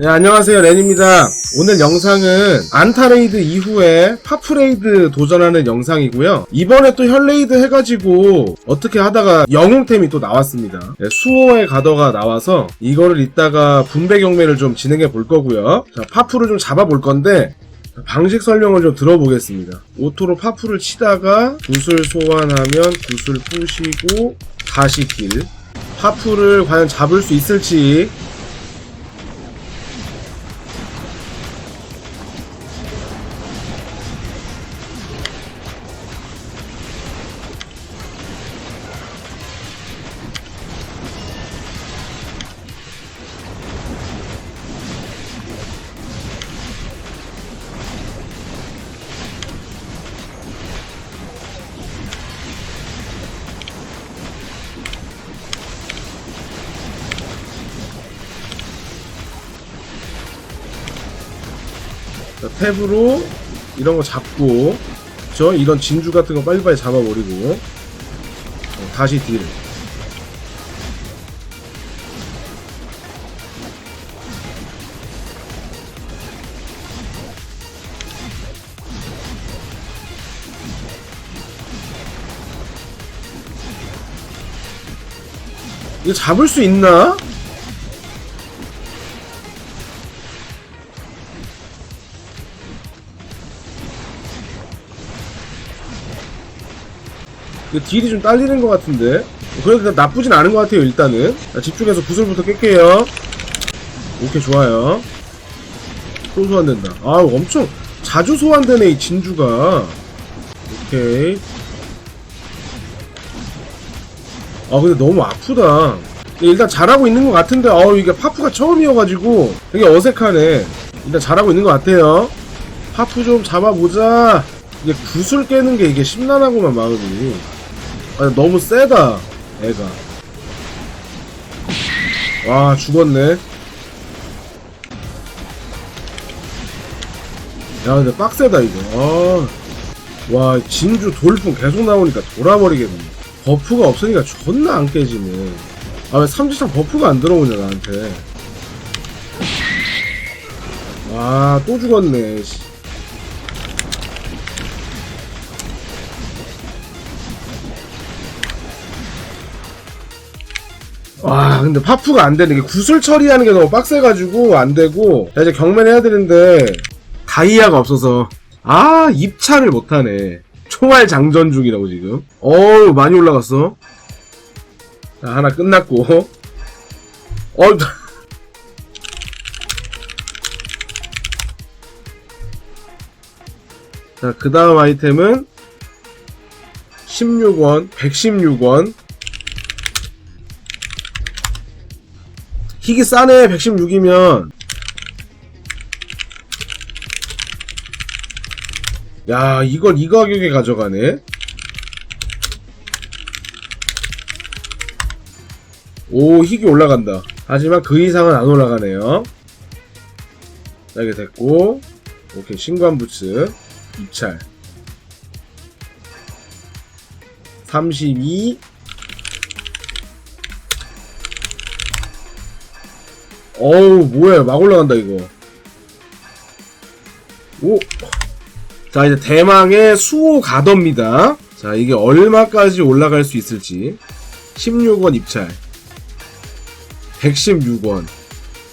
네, 안녕하세요. 렌입니다. 오늘 영상은 안타레이드 이후에 파프레이드 도전하는 영상이고요. 이번에 또 혈레이드 해가지고 어떻게 하다가 영웅템이 또 나왔습니다. 네, 수호의 가더가 나와서 이거를 이따가 분배 경매를 좀 진행해 볼 거고요. 자, 파프를 좀 잡아 볼 건데 방식 설명을 좀 들어보겠습니다. 오토로 파프를 치다가 구슬 소환하면 구슬 부시고 다시 딜. 파프를 과연 잡을 수 있을지 자, 탭으로 이런 거 잡고 저 이런 진주 같은 거 빨리빨리 잡아버리고 어, 다시 딜 이거 잡을 수 있나? 이거 딜이 좀 딸리는 것 같은데? 그래도 나쁘진 않은 것 같아요 일단은. 자, 집중해서 구슬부터 깰게요. 오케이 좋아요. 또 소환된다. 아 엄청 자주 소환되네 이 진주가. 오케이. 아 근데 너무 아프다. 근데 일단 잘하고 있는 것 같은데 아우 이게 파프가 처음이어가지고 되게 어색하네. 일단 잘하고 있는 것 같아요. 파프 좀 잡아보자. 이게 구슬 깨는 게 이게 심란하구만 마음이 아 너무 세다 애가. 와 죽었네. 야 근데 빡세다 이거. 아 와 진주 돌풍 계속 나오니까 돌아버리겠네. 버프가 없으니까 존나 안 깨지네. 아 왜 삼지창 버프가 안 들어오냐 나한테. 아또 죽었네 와 근데 파프가 안 되는 게 구슬 처리하는 게 너무 빡세가지고 안 되고 자, 이제 경매를 해야 되는데 다이아가 없어서 아 입찰을 못하네. 총알 장전 중이라고 지금. 어우 많이 올라갔어. 자 하나 끝났고. 어 자, 그 다음 아이템은 16원, 116원. 희귀 싸네 116이면. 야 이걸 이 가격에 가져가네? 오 희귀 올라간다. 하지만 그 이상은 안 올라가네요. 자 이게 됐고. 오케이 신관 부츠. 입찰. 32 어우 뭐야. 막 올라간다 이거. 오. 자 이제 대망의 수호 가더입니다. 자 이게 얼마까지 올라갈 수 있을지. 16원 입찰. 116원.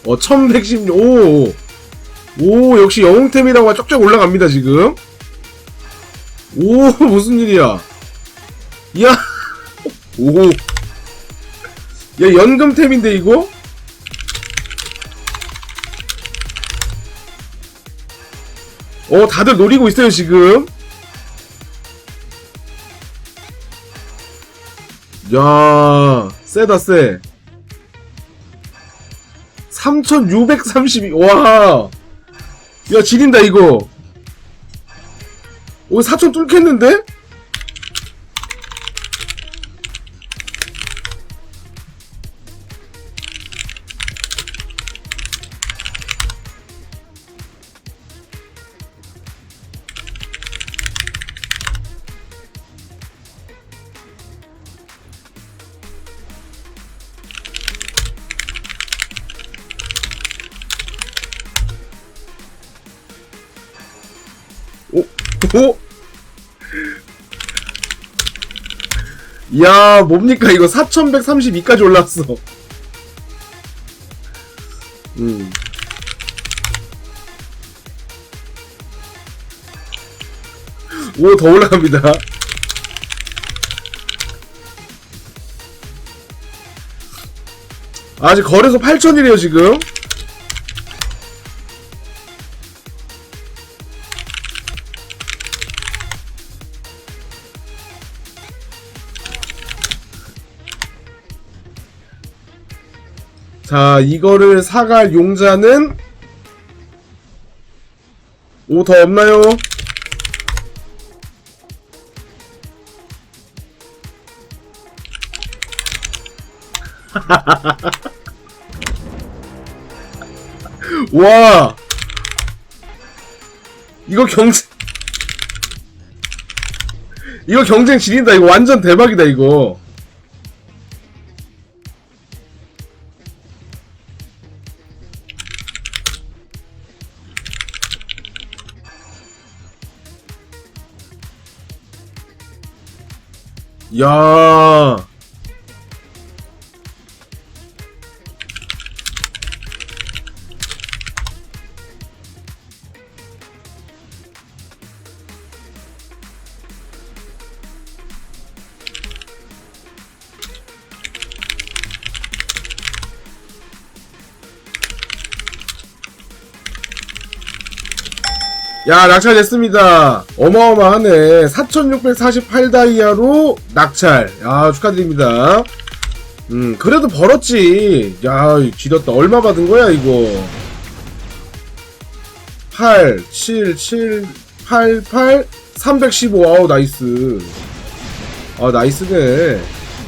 어 1116, 오! 오 역시 영웅템이라고 쩍쩍 올라갑니다 지금. 오 무슨 일이야. 이야 오야 연금템인데 이거 어, 다들 노리고 있어요, 지금. 야, 세다, 세. 3632, 와. 야, 지린다, 이거. 오, 4천 뚫겠는데? 오? 야 뭡니까 이거 4132까지 올랐어 음. 오 더 올라갑니다 아직 거래소 8천이래요 지금 자, 이거를 사갈 용자는 오, 더 없나요? 와! 이거 경쟁 이거 경쟁 지린다. 이거 완전 대박이다, 이거. 야. 야, 낙찰 됐습니다. 어마어마하네. 4648 다이아로 낙찰. 야, 축하드립니다. 음, 그래도 벌었지. 야, 지렸다. 얼마 받은 거야, 이거? 8, 7, 7, 8, 8, 315. 아우, 나이스. 아, 나이스네.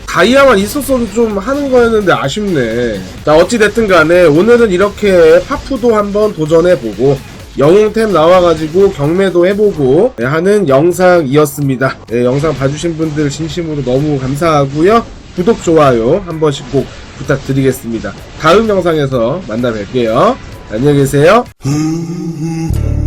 다이아만 있었어도 좀 하는 거였는데 아쉽네. 자, 어찌됐든 간에 오늘은 이렇게 파푸도 한번 도전해보고, 영웅템 나와가지고 경매도 해보고 하는 영상이었습니다. 네, 영상 봐주신 분들 진심으로 너무 감사하고요. 구독, 좋아요 한 번씩 꼭 부탁드리겠습니다. 다음 영상에서 만나 뵐게요. 안녕히 계세요.